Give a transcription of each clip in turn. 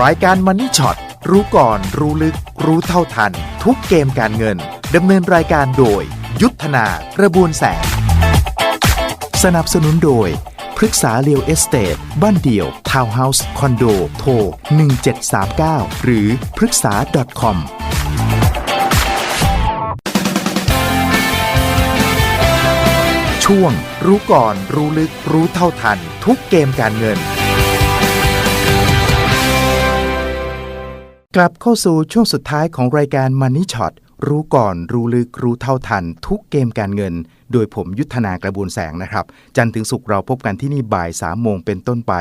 รายการมันนี่ช็อตรู้ก่อนรู้ลึก รู้เท่าทัน ทุกเกมการเงินดำเนินรายการโดย ยุทธนากระบวนแสง สนับสนุนโดยพฤกษาเรียวเอสเตทบ้านเดี่ยว ทาวน์เฮาส์ คอนโด โทร 1739 หรือพฤกษา .com ช่วง รู้ก่อนรู้ลึกรู้เท่าทัน ทุกเกมการเงิน กลับเข้าสู่ช่วงสุดท้ายของรายการ Money Shot รู้ก่อนรู้ลึกรู้เท่าทัน ทุกเกมการเงิน โดยผมยุทธนากระบวนแสงนะครับ จันทร์ถึงสุกร์เราพบกันที่นี่บ่าย3โมงเป็นต้นไป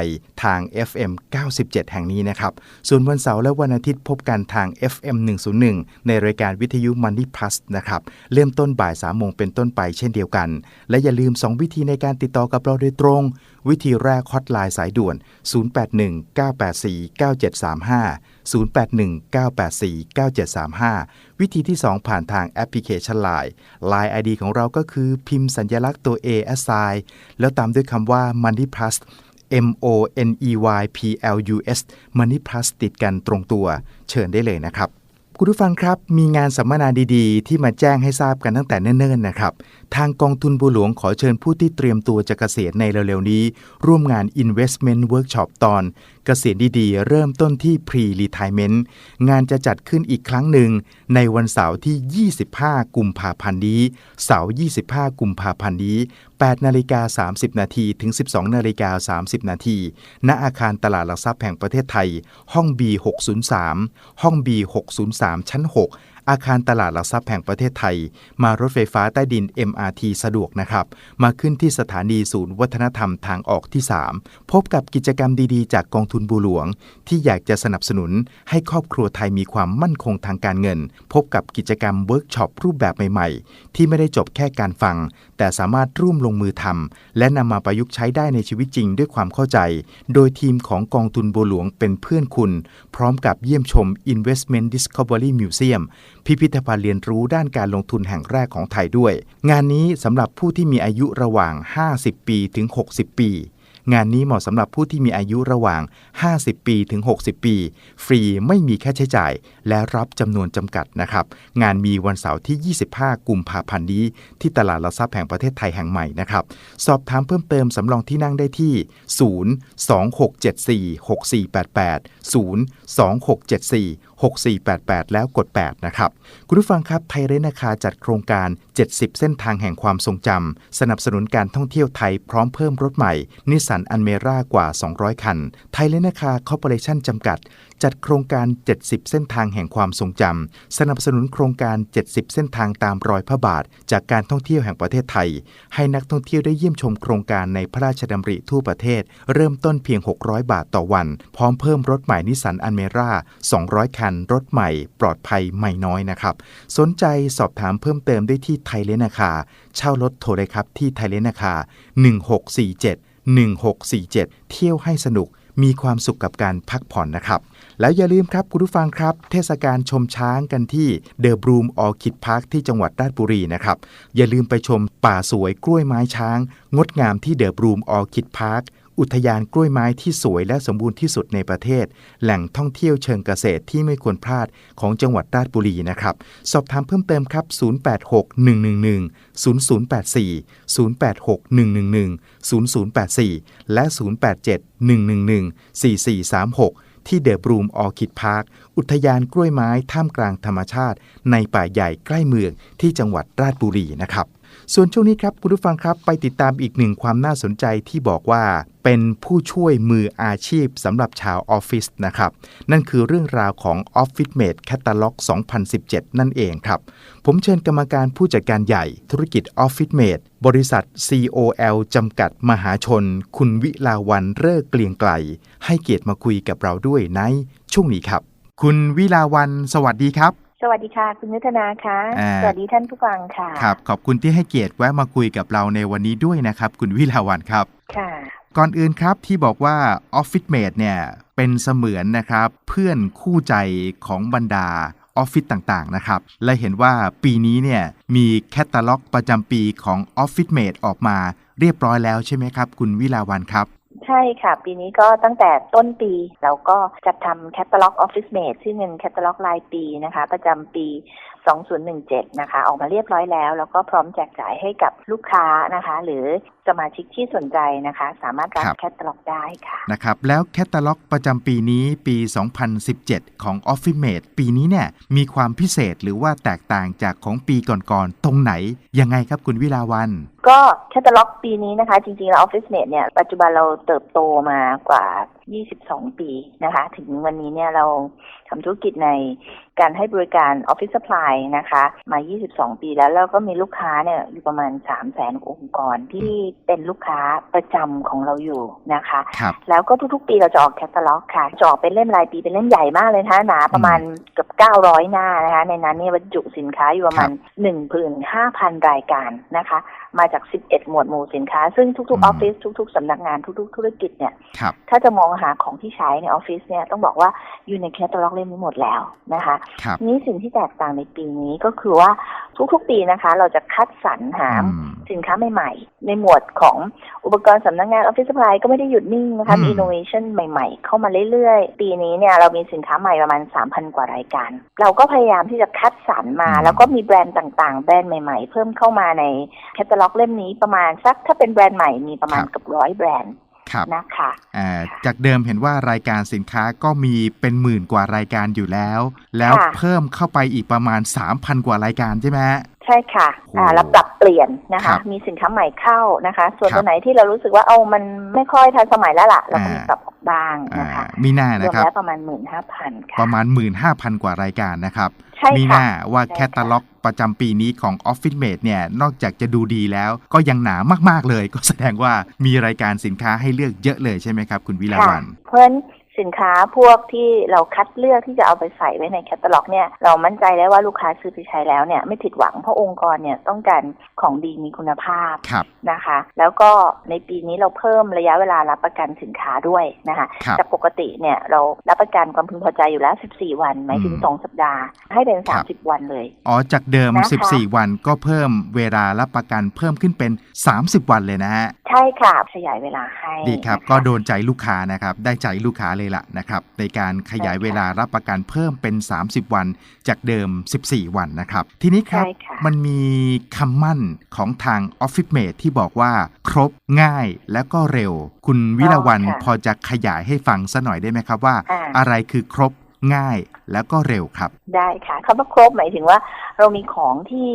ทาง FM 97 แห่งนี้นะครับ ส่วนวันเสาร์และวันอาทิตย์พบกันทาง FM 101 ในรายการวิทยุ Money Plus นะครับ เริ่มต้นบ่าย3โมงเป็นต้นไปเช่นเดียวกัน และอย่าลืม 2 วิธีในการติดต่อกับเราโดยตรง วิธีแรกฮอตไลน์สายด่วน 081-984-9735 0819849735 วิธีที่ 2 ผ่านทางแอปพลิเคชัน Line Line ID ของเราก็คือพิมพ์สัญลักษณ์ตัว A s i แล้วตามด้วยคำว่า Money Plus M O N E Y P L U S Money Plus ติดกันตรงตัว เชิญได้เลยนะครับ คุณผู้ฟังครับ มีงานสัมมนาดีๆ ที่มาแจ้งให้ทราบกันตั้งแต่เนิ่นๆนะครับทางกองทุนบัวหลวงขอเชิญผู้ที่เตรียมตัวจะเกษียณในเร็วๆ นี้ ร่วมงาน Investment Workshop ตอนเกษียณดีๆ เริ่มต้นที่ Pre-Retirement งานจะจัดขึ้นอีกครั้งหนึ่ง ในวันเสาร์ที่ 25 กุมภาพันธ์นี้ เสาร์ 25 กุมภาพันธ์นี้ 8 นาฬิกา 30 นาทีถึง 12 นาฬิกา 30 นาทีณอาคารตลาดหลักทรัพย์แห่งประเทศไทย ห้อง B603 ห้อง B603 ชั้น 6 อาคารตลาดหลักทรัพย์แห่งประเทศไทย มารถไฟฟ้าใต้ดิน MRT สะดวกนะครับ มาขึ้นที่สถานีศูนย์วัฒนธรรมทางออกที่ 3 พบกับกิจกรรมดีๆ จากกองทุนบัวหลวง ที่อยากจะสนับสนุนให้ครอบครัวไทยมีความมั่นคงทางการเงิน พบกับกิจกรรมเวิร์กช็อปรูปแบบใหม่ๆ ที่ไม่ได้จบแค่การฟัง แต่สามารถร่วมลงมือทำและนำมาประยุกต์ใช้ได้ในชีวิตจริงด้วยความเข้าใจ โดยทีมของกองทุนบัวหลวงเป็นเพื่อนคุณ พร้อมกับเยี่ยมชม Investment Discovery Museum พิพิธภัณฑ์เรียนรู้ด้านการลงทุนแห่งแรกของไทยด้วย งานนี้สำหรับผู้ที่มีอายุระหว่าง 50 ปีถึง 60 ปี งานนี้เหมาะสำหรับผู้ที่มีอายุระหว่าง 50 ปีถึง 60 ปี ฟรีไม่มีค่าใช้จ่าย และรับจำนวนจำกัดนะครับ งานมีวันเสาร์ที่ 25 กุมภาพันธ์นี้ ที่ตลาดหลักทรัพย์แห่งประเทศไทยแห่งใหม่นะครับ สอบถามเพิ่มเติมสำรองที่นั่งได้ที่ 026746488 02674 6488 แล้วกด 8 นะครับ คุณผู้ฟังครับไทยเรนาคาจัดโครงการ 70 เส้นทางแห่งความทรงจำ สนับสนุนการท่องเที่ยวไทยพร้อมเพิ่มรถใหม่ นิสสันอันเมร่ากว่า 200 คัน ไทยเรนาคาคอร์ปอเรชั่นจำกัด จัดโครงการ 70 เส้นทางแห่งความทรงจำสนับสนุนโครงการ 70 เส้นทางตามรอยพระบาท จากการท่องเที่ยวแห่งประเทศไทย ให้นักท่องเที่ยวได้เยี่ยมชมโครงการในพระราชดำริทั่วประเทศ เริ่มต้นเพียง 600 บาทต่อวัน พร้อมเพิ่มรถใหม่นิสสันอันเมร่า 200 คัน รถใหม่ ปลอดภัยไม่น้อยนะครับ สนใจสอบถามเพิ่มเติมได้ที่ไทยเลนาคา เช่ารถโทรเลยครับที่ไทยเลนาคา 1647 1647 เที่ยวให้สนุก มีความสุขกับการพักผ่อนนะครับ แล้วอย่าลืมครับคุณผู้ฟังครับ เทศกาลชมช้างกันที่เดอะบรูมออคิดพาร์คที่จังหวัดราชบุรีนะครับ อย่าลืมไปชมป่าสวยกล้วยไม้ช้าง งดงามที่เดอะบรูมออคิดพาร์ค อุทยานกล้วยไม้ที่สวยและสมบูรณ์ที่สุดในประเทศ แหล่งท่องเที่ยวเชิงเกษตรที่ไม่ควรพลาดของจังหวัดราชบุรีนะครับ สอบถามเพิ่มเติมครับ 086-111-0084 086-111-0084 และ 087-111-4436ที่เดอะบรูมออคิดพาร์ค อุทยานกล้วยไม้ท่ามกลางธรรมชาติ ในป่าใหญ่ใกล้เมืองที่จังหวัดราชบุรีนะครับ ส่วนช่วงนี้ครับคุณผู้ฟังครับไปติดตามอีกหนึ่งความน่าสนใจที่บอกว่าเป็นผู้ช่วยมืออาชีพสำหรับชาวออฟฟิศนะครับ นั่นคือเรื่องราวของ Office Mate Catalog 2017 นั่นเองครับ ผมเชิญกรรมการผู้จัดการใหญ่ ธุรกิจ Office Mate บริษัท COL จำกัดมหาชน คุณวิลาวันเลิกเกลียงไกล ให้เกียรติมาคุยกับเราด้วยในช่วงนี้ครับ คุณวิลาวัน สวัสดีครับ สวัสดีค่ะคุณยุทธนาคะอ่าสวัสดีท่านผู้ฟังค่ะ ครับ ขอบคุณที่ให้เกียรติแวะมาคุยกับเราในวันนี้ด้วยนะครับ คุณวิลาวันครับ ค่ะ ก่อนอื่นครับที่บอกว่า Office Mate เนี่ยเป็นเสมือนนะครับ เพื่อนคู่ใจของบรรดาออฟฟิศต่างๆ นะครับ และเห็นว่าปีนี้เนี่ยมีแคตตาล็อกประจำปีของ Office Mate ออกมาเรียบร้อยแล้วใช่ไหมครับ คุณวิลาวันครับ ใช่ค่ะ ปีนี้ก็ตั้งแต่ต้นปีเราก็จัดทำแคตตาล็อกออฟฟิศเมดซึ่งเป็นแคตตาล็อกรายปีนะคะ ประจำปี 2017 นะคะ ออกมาเรียบร้อยแล้ว แล้วก็พร้อมแจกจ่ายให้กับลูกค้านะคะ หรือ สมาชิกที่สนใจนะคะ สามารถรับครับ แคตตาล็อกได้ค่ะ นะครับ แล้วแคตตาล็อกประจำปีนี้ปี 2017 ของ Office Mate ปีนี้เนี่ยมีความพิเศษหรือว่าแตกต่างจากของปีก่อนๆตรงไหน ยังไงครับคุณวิลาวัน ก็แคตตาล็อกปีนี้นะคะ จริงๆ แล้ว Office Mate เนี่ยปัจจุบันเราเติบโตมากว่า 22 ปีนะคะ ถึงวันนี้เนี่ยเราทำธุรกิจใน การให้บริการ Office Supply นะคะ มา 22 ปีแล้วแล้วก็มีลูกค้าเนี่ยอยู่ประมาณ 3 0 0 0 0 0 องค์กรที่เป็นลูกค้าประจำของเราอยู่นะคะครับแล้วก็ทุกๆ ปีเราจะออกแคตตาล็อกค่ะจะออกเป็นเล่มรายปีเป็นเล่มใหญ่มากเลยนะคะหนาประมาณเกือบ 900 หน้านะคะ ในนั้นเนี่ยบรรจุสินค้าอยู่ประมาณ1พื้น5,000 รายการนะคะมาจาก 11 หมวดหมู่สินค้า ซึ่งทุกอืๆมออฟฟิศทุก ๆสำนักงานทุก ๆ ธุรกิจเนี่ยครับถ้าจะมองหาของที่ใช้ในออฟฟิศเนี่ยต้องบอกว่าอยู่ในแคตตาล็อกเล่มนี้หมดแล้วนะคะครับนี้สิ่งที่แตกต่างในปีนี้ก็คือว่าทุกๆปีนะคะ เราจะคัดสรรหาอืมสินค้าใหม่ๆ ในหมวดของอุปกรณ์สำนักงานออฟฟิศ supply ก็ไม่ได้หยุดนิ่งนะคะอืมมี innovation ใหม่ๆ เข้ามาเรื่อยๆ ปีนี้เนี่ยเรามีสินค้าใหม่ประมาณ 3,000 กว่ารายการ เราก็พยายามที่จะคัดสรรมา แล้วก็มีแบรนด์ต่างๆ แบรนด์ใหม่ๆ เพิ่มเข้ามาในแคตตาล็อกเล่มนี้ประมาณสักถ้าเป็นแบรนด์ใหม่มีประมาณเกือบร้อยแบรนด์ครับนะคะอ่าจากเดิมเห็นว่ารายการสินค้าก็มีเป็นหมื่นกว่ารายการอยู่แล้ว แล้วค่ะเพิ่มเข้าไปอีกประมาณ 3,000 กว่ารายการใช่ไหมฮะ ใช่ค่ะโอ้อ่าเราปรับเปลี่ยนนะครัคะ บมีสินค้าใหม่เข้านะคะ ส่วนครับตัวไหนที่เรารู้สึกว่าเอามันไม่ค่อยทันสมัยแล้วล่ะ เราก็มีอ่า ปรับออกบ้างอ่านะคะมีหน้ารวนะมครับ แล้วประมาณหมื่นห้าพันค่ะประมาณ 15,000 กว่ารายการนะครับ ใช่มีหค่ะ น้าว่าใช่ค่ะ แคตตาล็อกประจำปีนี้ของ Office Mate เนี่ย นอกจากจะดูดีแล้ว ก็ยังหนามากๆเลย ก็แสดงว่ามีรายการสินค้าให้เลือกเยอะเลยใช่ไหมครับ คุณวิลาค่ะวัน เพราะฉะนั้น สินค้าพวกที่เราคัดเลือกที่จะเอาไปใส่ไว้ในแคตตาล็อกเนี่ยเรามั่นใจได้ว่าลูกค้าซื้อไปใช้แล้วเนี่ยไม่ผิดหวังเพราะองค์กรเนี่ยต้องการของดีมีคุณภาพครับนะคะ แล้วก็ในปีนี้เราเพิ่มระยะเวลารับประกันสินค้าด้วยนะคะครับจากปกติเนี่ยเรารับประกันความพึงพอใจอยู่แล้ว 14 วันหมายถึงอืม2สัปดาห์ ให้เป็นครับ30 วันเลย อ๋อ จากเดิมนะคะ14 วันก็เพิ่มเวลารับประกันเพิ่มขึ้นเป็น 30 วันเลยนะฮะ ใช่ค่ะ ขยายเวลาให้ ดีครับนะะก็โดนใจลูกค้านะครับ ได้ใจลูกค้าเลยล่ะนะครับ ในการขยายเวลารับประกันเพิ่มเป็น 30 วันจากเดิม 14 วันนะครับ ทีนี้ครับใช่ค่ะมันมีคำมั่นของทาง Office Mate ที่บอกว่าครบง่ายและก็เร็ว คุณวิลาวันอ๋อค่ะพอจะขยายให้ฟังสัหน่อยได้ไหมครับว่าอ่า อะไรคือครบง่ายแล้วก็เร็วครับ ได้ค่ะคำว่าครบหมายถึงว่าเรามีของที่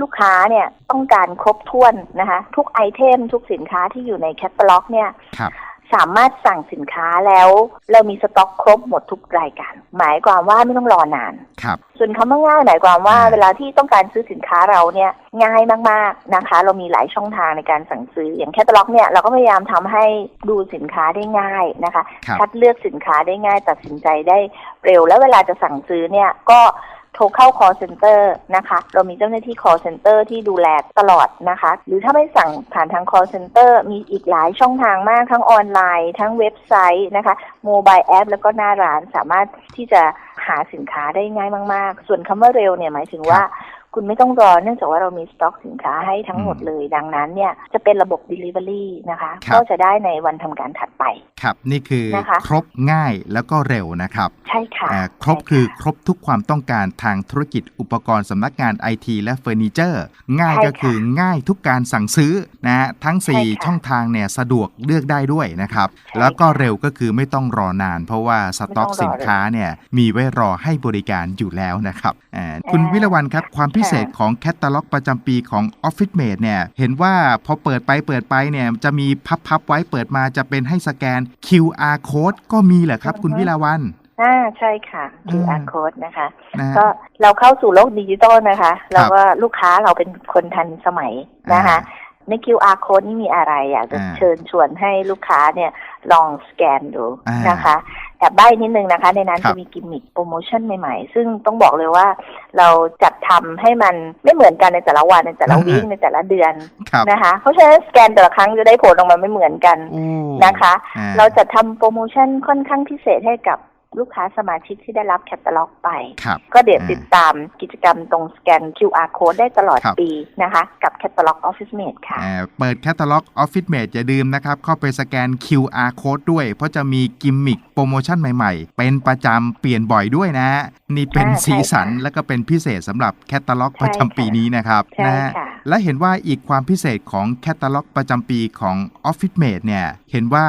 ลูกค้าเนี่ยต้องการครบถ้วนนะคะ ทุกไอเทมทุกสินค้าที่อยู่ในแคตตาล็อกเนี่ยครับ สามารถสั่งสินค้าแล้ว เรามีสต็อกครบหมดทุกรายการ หมายความว่าไม่ต้องรอนาน ครับ ส่วนคำว่าง่ายหมายความว่าอ่าเวลาที่ต้องการซื้อสินค้าเราเนี่ยง่ายมากๆนะคะ เรามีหลายช่องทางในการสั่งซื้อ อย่างแคตตาล็อกเนี่ยเราก็พยายามทำให้ดูสินค้าได้ง่ายนะคะครับคัดเลือกสินค้าได้ง่าย ตัดสินใจได้เร็ว แล้วเวลาจะสั่งซื้อเนี่ยก็ โทรเข้า call center นะคะ เรามีเจ้าหน้าที่ call center ที่ดูแลตลอดนะคะ หรือถ้าไม่สั่งผ่านทาง call center มีอีกหลายช่องทางมากทั้งออนไลน์ ทั้งเว็บไซต์นะคะโมบายแอปแล้วก็หน้าร้านสามารถที่จะหาสินค้าได้ง่ายมาก ๆ ส่วนคำว่าเร็วเนี่ยหมายถึงว่า คุณไม่ต้องรอเนื่องจากว่าเรามีสต็อกสินค้าให้ทั้งหมดเลย ดังนั้นเนี่ยจะเป็นระบบ Delivery นะคะครับก็จะได้ในวันทำการถัดไป ครับ นี่คือนะคะครบง่ายแล้วก็เร็วนะครับ ใช่ค่ะอ่าครบใช่ะคือครบทุกความต้องการทางธุรกิจอุปกรณ์สำนักงานไอทีและเฟอร์นิเจอร์ ง่ายใช่ก็คือง่ายทุกการสั่งซื้อนะฮะทั้งใช่ค่ะ4ช่องทางเนี่ยสะดวกเลือกได้ด้วยนะครับใช่แล้วก็ค่ะเร็วก็คือไม่ต้องรอนาน เพราะว่าสต็อกไม่ต้องรอสินค้าเนี่ยมีไว้รอให้บริการอยู่แล้วนะครับอ่าคุณอ่าวิรวันครับความพิเศษค่ะของแคตตาล็อกประจำปีของ Office Mate เนี่ย เห็นว่าพอเปิดไปเปิดไปเนี่ย จะมีพับๆไว้เปิดมาจะเป็นให้สแกน QR code ก็มีเหรอครับ คุณวิรวันอ่าใช่ค่ะอืม QR code นะคะนะฮะก็เราเข้าสู่โลกดิจิตอลนะคะแล้วก็ลูกค้าเราเป็นคนทันสมัยนะคะใน QR code นี่มีอะไรอยากจะอ่าเชิญชวนให้ลูกค้าเนี่ยลองสแกนดูอ่านนะคะ แต่ใบ้นิดนึงนะคะ ในนั้นจะมีกิมมิคโปรโมชั่นใหม่ๆ ซึ่งต้องบอกเลยว่า เราจัดทำให้มันไม่เหมือนกันในแต่ละวันในแต่ละวีคในแต่ละเดือนนะคะ เพราะฉะนั้นสแกนแต่ละครั้งจะได้ผลออกมาไม่เหมือนกันนะคะ เราจะทำโปรโมชั่นค่อนข้างพิเศษให้กับ ลูกค้าสมาชิกที่ได้รับแคตตาล็อกไปครับก็เดี๋ยวอ่าติดตามกิจกรรมตรงสแกน QR code ได้ตลอดครับปีนะคะ กับแคตตาล็อก Office Mate ค่ะอ่าเปิดแคตตาล็อก Office Mate อย่าลืมนะครับ เข้าไปสแกน QR code ด้วย เพราะจะมีกิมมิคโปรโมชั่นใหม่ๆ เป็นประจำเปลี่ยนบ่อยด้วยนะ นี่เป็นอ่าใช่สีสันค่ะและก็เป็นพิเศษสำหรับแคตตาล็อกใช่ประจำปีนี้นะครับใช่นะค่ะและเห็นว่าอีกความพิเศษของแคตตาล็อกประจำปีของ Office Mate เนี่ยเห็นว่า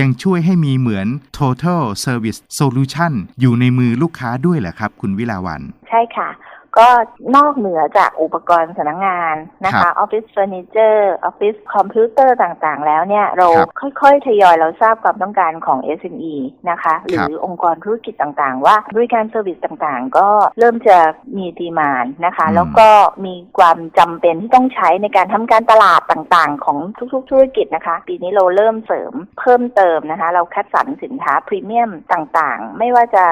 ยังช่วยให้มีเหมือน Total Service Solution อยู่ในมือลูกค้าด้วยเหรอครับ คุณวิลาวัน ใช่ค่ะ ก็นอกเหนือจากอุปกรณ์สำนักงานนะครัคะบออฟฟิศเฟอร์นิเจอร์ออฟฟิศคอมพิวเตอร์ต่างๆ แล้วเนี่ยเราครับค่อยๆ ทยอยเราทราบความต้องการของ SME นะคะ หรือองค์กรธุรกิจต่างๆ ว่าบริการเซอร์วิสต่างๆ ก็เริ่มจะมีดีมานนะคะอืมแล้วก็มีความจำเป็นที่ต้องใช้ในการทำการตลาดต่างๆ ของทุกๆ ธุรกิจนะคะ ปีนี้เราเริ่มเสริมเพิ่มเติมนะคะ เราคัดสรรสินค้าพรีเมียมต่างๆ ไม่ว่าจะ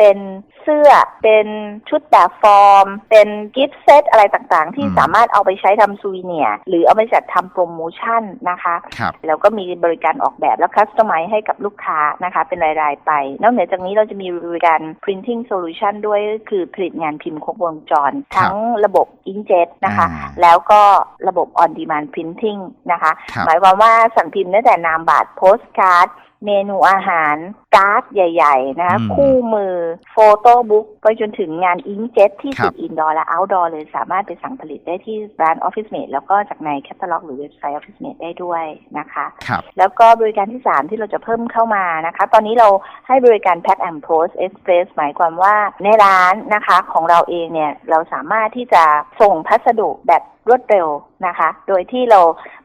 เป็นเสื้อ เป็นชุดแบบฟอร์ม เป็นกิฟต์เซตอะไรต่างๆ ที่อืมสามารถเอาไปใช้ทำซูวิเนียร์หรือเอาไปจัดทำโปรโมชั่นนะคะครับแล้วก็มีบริการออกแบบและคัสตอมไมให้กับลูกค้านะคะ เป็นราย ๆ ไป นอกเหนือจากนี้เราจะมีบริการ printing solution ด้วยก็คือผลิตงานพิมพ์ครบวงจรครับทั้งระบบ inkjet นะคะอ่าแล้วก็ระบบ on demand printing นะคะครับหมายความว่าสั่งพิมพ์ตั้งแต่นามบัตรโพสการ์ดเมนูอาหาร การ์ดใหญ่ ๆ นะคะ อืมคู่มือโฟโต้บุ๊กไปจนถึงงานอิงเจ็ตที่ครัติบดอินดอร์และเอาท์ดอร์เลยสามารถไปสั่งผลิตได้ที่ร้าน Office Mate แล้วก็จากในแคตตาล็อกหรือเว็บไซต์ Office Mate ได้ด้วยนะคะ ครับ แล้วก็บริการที่ 3 ที่เราจะเพิ่มเข้ามานะคะ ตอนนี้เราให้บริการ Pack and Post Express หมายความว่าในร้านนะคะของเราเองเนี่ยเราสามารถที่จะส่งพัสดุแบบรวดเร็วนะคะ โดยที่เรา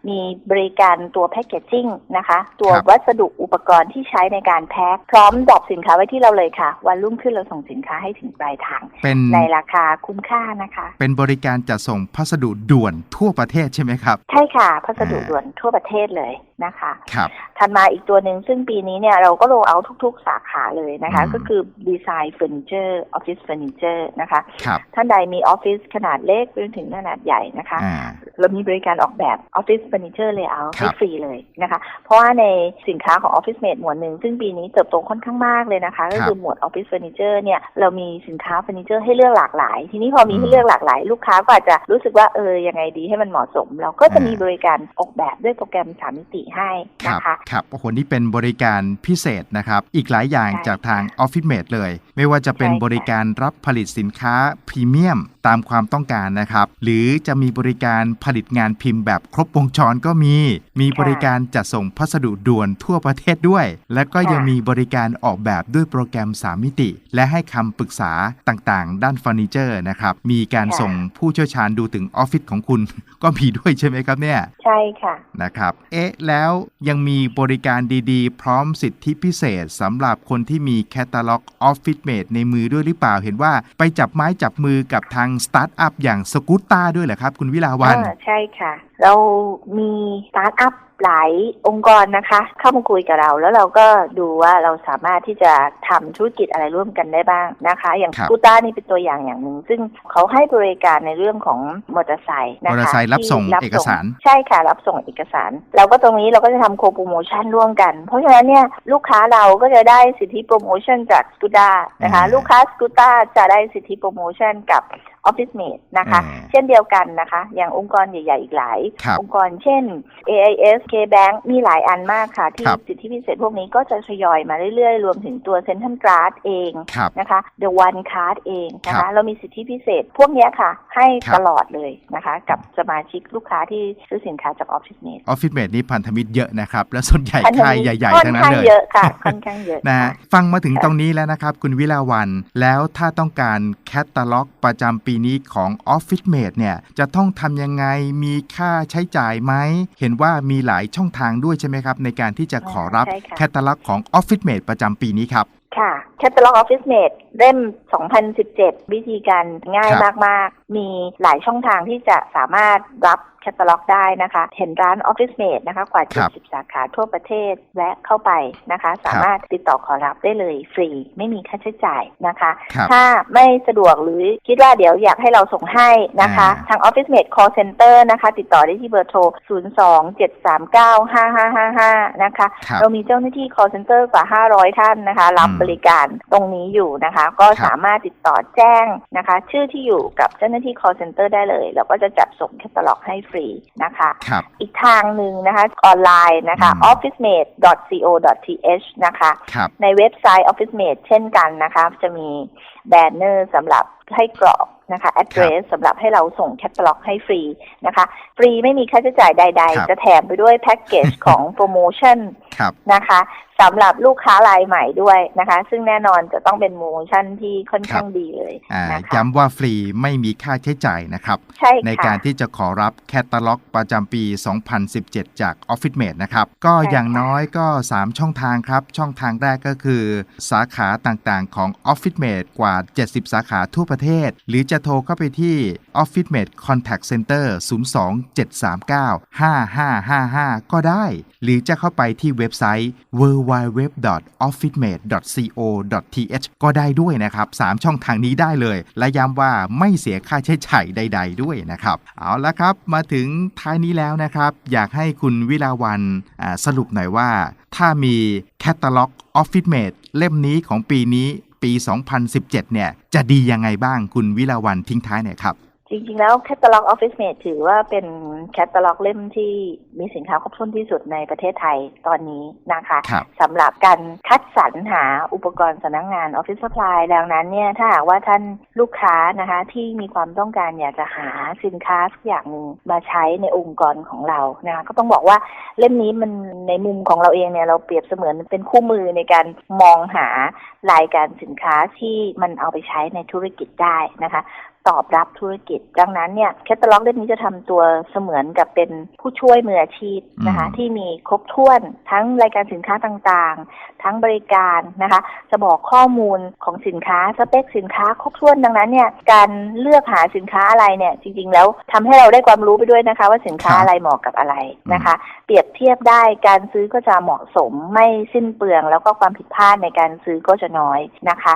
มีบริการตัวแพ c เกจจิ้งนะคะ ตัวครับ วัสดุอุปกรณ์ที่ใช้ในการแพ็คพร้อมดรอปสินค้าไว้ที่เราเลยค่ะ วันรุ่งขึ้นเราส่งสินค้าให้ถึงปลายทาง เป็นในราคาคุ้มค่านะคะ เป็นบริการจัดส่งพัสดุด่วนทั่วประเทศใช่ไหมครับ ใช่ค่ะ พัสดุอ่าด่วนทั่วประเทศเลยนะคะครับถัดมาอีกตัวหนึ่งซึ่งปีนี้เนี่ยเราก็โรเอาทุก ๆ สาขาเลยนะคะอืมก็คือดีไซน์เฟอร์นิเจอร์ออฟฟิศเฟอร์นิเจอร์นะคะครับท่านใดมีออฟฟิศขนาดเล็กไปจนถึงขนาดใหญ่นะคะอ่าเรามีบริการออกแบบออฟฟิศเฟอร์นิเจอร์เลยเอาครัให้บฟรีเลยนะคะ เพราะว่าในสินค้าของ Office Mate หมวดหนึ่งซึ่งปีนี้เติบโตค่อนข้างมากเลยนะคะ ก็คือหมวด Office Furniture เนี่ยเรามีสินค้าเฟอร์นิเจอร์ให้เลือกหลากหลาย ทีนี้พอมีอืมให้เลือกหลากหลาย ลูกค้าก็อาจจะรู้สึกว่าเออยังไงดีให้มันเหมาะสม เราก็จะอ่ามีมีบริการออกแบบด้วยโปรแกรมสามมิติให้ครันะคะครับโอ้โหนี่เป็นบริการพิเศษนะครับ อีกหลายอย่างใช่จากทาง Office Mate เลย ไม่ว่าจะเป็นใช่ค่ะบริการรับผลิตสินค้าพรีเมียมตามความต้องการนะครับ หรือจะมีบริการผลิตงานพิมพ์แบบครบวงจรก็มี มีบริการจัดส่งพัสดุด่วนทั่วประเทศด้วย และก็ยังมีบริการออกแบบด้วยโปรแกรม 3 มิติ และให้คำปรึกษาต่างๆ ด้านเฟอร์นิเจอร์นะครับ มีการส่งผู้เชี่ยวชาญดูถึงออฟฟิศของคุณ ก็มีด้วยใช่ไหมครับเนี่ย ใช่ค่ะ นะครับ เอ๊ะ แล้วยังมีบริการดีๆ พร้อมสิทธิพิเศษสำหรับคนที่มีแคตตาล็อกออฟฟิศเมดในมือด้วยหรือเปล่า เห็นว่าไปจับไม้จับมือกับทางสตาร์ทอัพอย่างสกูตตาด้วยเหรอครับ คุณวิลาวันอ่าใช่ค่ะ เรามีสตาร์ทอัพ หลายองค์กรนะคะ เข้ามาคุยกับเรา แล้วเราก็ดูว่าเราสามารถที่จะทำธุรกิจอะไรร่วมกันได้บ้างนะคะ อย่างครัสบกูต้านี่เป็นตัวอย่างอย่างหนึ่งซึ่งเขาให้บริการในเรื่องของมอเตอร์ไซค์นะคะมอเตอร์ไซค์รับส่งที่เอกสาร ใช่ค่ะ รับส่งเอกสาร เราก็ตรงนี้เราก็จะทำโคโปรโมชั่นร่วมกัน เพราะฉะนั้นเนี่ยลูกค้าเราก็จะได้สิทธิโปรโมชั่นจากสกูต้านะคะอ่าลูกค้าสกูต้าจะได้สิทธิโปรโมชั่นกับ Office Mate นะคะอ่าเช่นเดียวกันนะคะ อย่างองค์กรใหญ่ๆ อีกหลายครับองค์กรเช่น AIS KBank มีหลายอันมากค่ะ ที่ครับสิทธิพิเศษพวกนี้ก็จะทยอยมาเรื่อยๆ รวมถึงตัว Central Card เองครับนะคะ The One Card เองนะครัคะบเรามีสิทธิพิเศษพวกเนี้ยค่ะ ให้ครับตลอดเลยนะคะ กับสมาชิกลูกค้าที่ซื้อสินค้าจาก Office Mate ออฟฟิศเมดนี่พันธมิตรเยอะนะครับ และส่วนใหญ่พันธค่ายมิตรใหญ่ค่อๆทั้งนั้นข้างเลยเยอะค่ะค่อนข้างเยอะนะค่ะฟังมาถึงค่ะตรงนี้แล้วนะครับ คุณวิลาวันแล้วถ้าต้องการแคตตาล็อกประจำปีนี้ของ Office Mate เนี่ยจะต้องทำยังไงมีค่าใช้จ่ายไหม เห็นว่ามีหลายช่องทางด้วยใช่ไหมครับ ในการที่จะขอรับใช่ค่ะแคตตาล็อกของ Office Mate ประจำปีนี้ครับ ค่ะ Catalog Office Mate เล่ม 2017 วิธีการง่ายครับมาก ๆ มีหลายช่องทางที่จะสามารถรับแคตตาล็อกได้นะคะ เห็นร้าน Office Mate นะคะ กว่าครับ70 สาขาทั่วประเทศแวะเข้าไปนะคะ สามารถติดต่อขอรับได้เลยฟรี ไม่มีค่าใช้จ่ายนะคะครับถ้าไม่สะดวกหรือคิดว่าเดี๋ยวอยากให้เราส่งให้นะคะอ่าทาง Office Mate Call Center นะคะ ติดต่อได้ที่เบอร์โทร 027395555 นะคะครับเรามีเจ้าหน้าที่ call center กว่า 500 ท่านนะคะ รับอืมบริการการตรงนี้อยู่นะคะ ก็สามารถติดต่อแจ้งนะคะ ชื่อที่อยู่กับเจ้าหน้าที่ call center ได้เลย แล้วก็จะจัดส่งแคตตาล็อกให้ฟรีนะคะครับอีกทางหนึ่งนะคะ ออนไลน์นะคะอืม officemate.co.th นะคะครับในเว็บไซต์ OfficeMate เช่นกันนะคะ จะมี แบนเนอร์สำหรับให้กรอกนะคะ address สำหรับให้เราส่งแคตตาล็อกให้ฟรีนะคะ ฟรีไม่มีค่าใช้จ่ายใดครับๆจะแถมไปด้วยแพ็กเกจของโปรโมชั่นครับนะคะสำหรับลูกค้ารายใหม่ด้วยนะคะ ซึ่งแน่นอนจะต้องเป็นโปรโมชั่นที่ค่อนข้างดีเลยอ่านะคะย้ำว่าฟรีไม่มีค่าใช้จ่ายนะครับใช่ค่ะในการที่จะขอรับแคตตาล็อกประจำปี 2017 จาก Office Mate นะครับ ก็อย่างน้อยก็ 3 ช่องทางครับ ช่องทางแรกก็คือ สาขาต่างๆของ Office Mate กว่า70 สาขาทั่วประเทศ หรือจะโทรเข้าไปที่ Office Mate Contact Center 027395555 ก็ได้ หรือจะเข้าไปที่เว็บไซต์ www.officemate.co.th ก็ได้ด้วยนะครับ 3 ช่องทางนี้ได้เลย และย้ำว่าไม่เสียค่าใช้จ่ายใด ๆ ด้วยนะครับ เอาละครับมาถึงท้ายนี้แล้วนะครับ อยากให้คุณวิลาวันสรุปหน่อยว่า ถ้ามีแคตตาล็อก Office Mate เล่มนี้ของปีนี้ ปี 2017 เนี่ยจะดียังไงบ้างคุณวิลาวันทิ้งท้ายหน่อยครับ จริง ๆ แล้วแคตตาล็อก Office Mate ถือว่าเป็นแคตตาล็อกเล่มที่มีสินค้าครบถ้วนที่สุดในประเทศไทยตอนนี้นะคะครับสำหรับการคัดสรรหาอุปกรณ์สำนักงาน Office Supply ดังนั้นเนี่ยถ้าหากว่าท่านลูกค้านะคะที่มีความต้องการอยากจะหาสินค้าสักอย่างหนึ่งมาใช้ในองค์กรของเรานะคะก็ต้องบอกว่าเล่มนี้มันในมุมของเราเองเนี่ยเราเปรียบเสมือนเป็นคู่มือในการมองหารายการสินค้าที่มันเอาไปใช้ในธุรกิจได้นะคะ ตอบรับธุรกิจ ดังนั้นเนี่ยแคตตาล็อกเล่มนี้จะทำตัวเสมือนกับเป็นผู้ช่วยมืออาชีพนะคะอืมที่มีครบถ้วนทั้งรายการสินค้าต่างๆ ทั้งบริการนะคะ จะบอกข้อมูลของสินค้าสเปคสินค้าครบถ้วนดังนั้นเนี่ยการเลือกหาสินค้าอะไรเนี่ยจริงๆ แล้วทำให้เราได้ความรู้ไปด้วยนะคะ ว่าสินค้าครับอะไรเหมาะกับอะไรนะคะ เปรียบเทียบได้การซื้อก็จะเหมาะสมไม่สิ้นเปลือง แล้วก็ความผิดพลาดในการซื้อก็จะน้อยนะคะ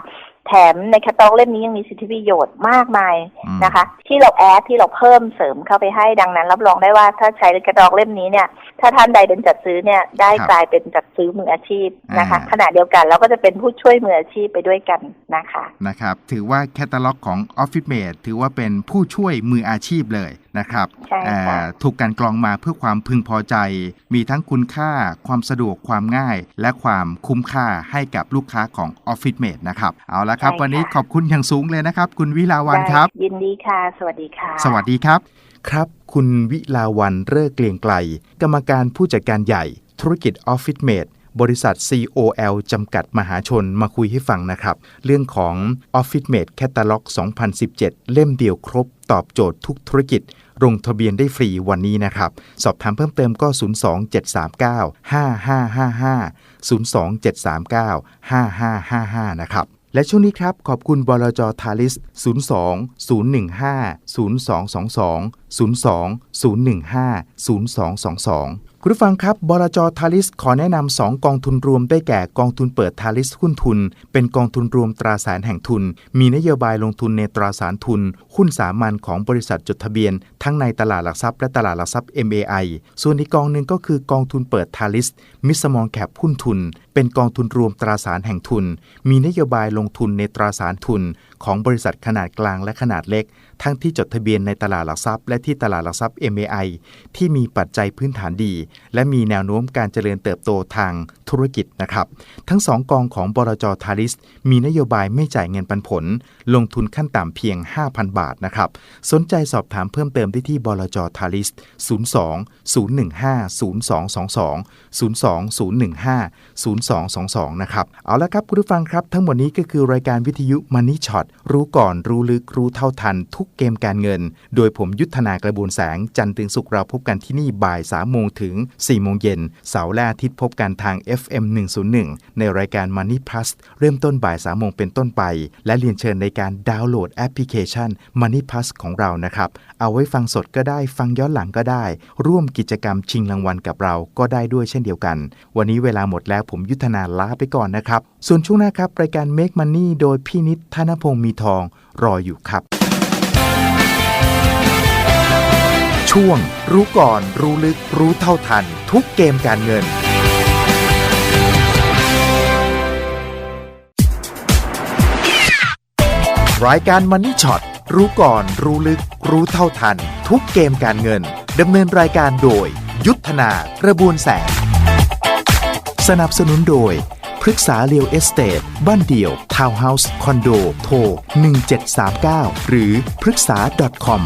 แถมในแคตตาล็อกเล่มนี้ยังมีสิทธิประโยชน์มากมายอืมนะคะ ที่เราแอดที่เราเพิ่มเสริมเข้าไปให้ดังนั้น รับรองได้ว่าถ้าใช้แคตตาล็อกเล่มนี้เนี่ยถ้าท่านใดเป็นจัดซื้อเนี่ยได้ครับกลายเป็นจัดซื้อมืออาชีพนะคะอ่าขณะเดียวกันเราก็จะเป็นผู้ช่วยมืออาชีพไปด้วยกันนะคะนะครับ ถือว่าแคตตาล็อกของ Office Mate ถือว่าเป็นผู้ช่วยมืออาชีพเลยนะครับใช่ค่ะอ่าถูกการกรองมาเพื่อความพึงพอใจ มีทั้งคุณค่า ความสะดวกความง่าย และความคุ้มค่าให้กับลูกค้าของ Office Mate นะครับ เอาละครับใช่ค่ะวันนี้ขอบคุณอย่างสูงเลยนะครับ คุณวิลาวันครับได้ยินดีค่ะ สวัสดีค่ะ สวัสดีครับ ครับ คุณวิลาวันเลิกเกลียงไกล กรรมการผู้จัดการใหญ่ ธุรกิจ Office Mate บริษัท COL จำกัดมหาชนมาคุยให้ฟังนะครับ เรื่องของ Office Mate Catalog 2017 เล่มเดียวครบตอบโจทย์ทุกธุรกิจ ลงทะเบียนได้ฟรีวันนี้นะครับ สอบถามเพิ่มเติมก็ 02739 5555 02739 5555 นะครับ และช่วงนี้ครับ ขอบคุณบลจทาริส 02 015 0222 02 015 0222 คุณผู้ฟังครับบลจทาริส ขอแนะนำ2กองทุนรวมได้แก่กองทุนเปิดทาริสหุ้นทุน เป็นกองทุนรวมตราสารแห่งทุน มีนโยบายลงทุนในตราสารทุน หุ้นสามัญของบริษัทจดทะเบียน ทั้งในตลาดหลักทรัพย์และตลาดหลักทรัพย์ MAI ส่วนอีกกองหนึ่งก็คือกองทุนเปิดทาริสมิสมองแคปหุ้นทุน เป็นกองทุนรวมตราสารแห่งทุน มีนโยบายลงทุนในตราสารทุน ของบริษัทขนาดกลางและขนาดเล็ก ทั้งที่จดทะเบียนในตลาดหลักทรัพย์ และที่ตลาดหลักทรัพย์ MAI ที่มีปัจจัยพื้นฐานดี และมีแนวโน้มการเจริญเติบโตทางธุรกิจนะครับ ทั้งสองกองของบลจทาริส มีนโยบายไม่จ่ายเงินปันผล ลงทุนขั้นต่ำเพียง 5,000 บาทนะครับสนใจสอบถามเพิ่มเติมได้ที่บลจทาริส 02 015 0222 02 015 0222 นะครับ เอาละครับคุณผู้ฟังครับ ทั้งหมดนี้ก็คือรายการวิทยุ Money Shot รู้ก่อนรู้ลึกรู้เท่าทัน ทุกเกมการเงิน โดยผมยุทธนากระบวนแสง จันทร์ถึงศุกร์เราพบกันที่นี่บ่าย3โมงถึง 4 โมงเย็น เสาร์และอาทิตย์พบกันทาง FM 101 ในรายการ Money Plus เริ่มต้นบ่าย3โมงเป็นต้นไป และเรียนเชิญในการดาวน์โหลดแอปพลิเคชัน Money Plus ของเรานะครับ เอาไว้ฟังสดก็ได้ฟังย้อนหลังก็ได้ ร่วมกิจกรรมชิงรางวัลกับเราก็ได้ด้วยเช่นเดียวกัน วันนี้เวลาหมดแล้วผมยุทธนาลาไปก่อนนะครับ ส่วนช่วงหน้าครับ รายการ Make Money โดยพี่นิดธนพงศ์มีทองรออยู่ครับ ช่วง รู้ก่อน รู้ลึก รู้เท่าทัน ทุกเกมการเงิน รายการ Money Shot รู้ก่อน รู้ลึก รู้เท่าทัน ทุกเกมการเงินดำเนินรายการโดย ยุทธนากระบวนแสง สนับสนุนโดยปรึกษาเรียวเอสเตทบ้านเดี่ยว ทาวน์เฮาส์ คอนโด โทร 1739 หรือปรึกษา .com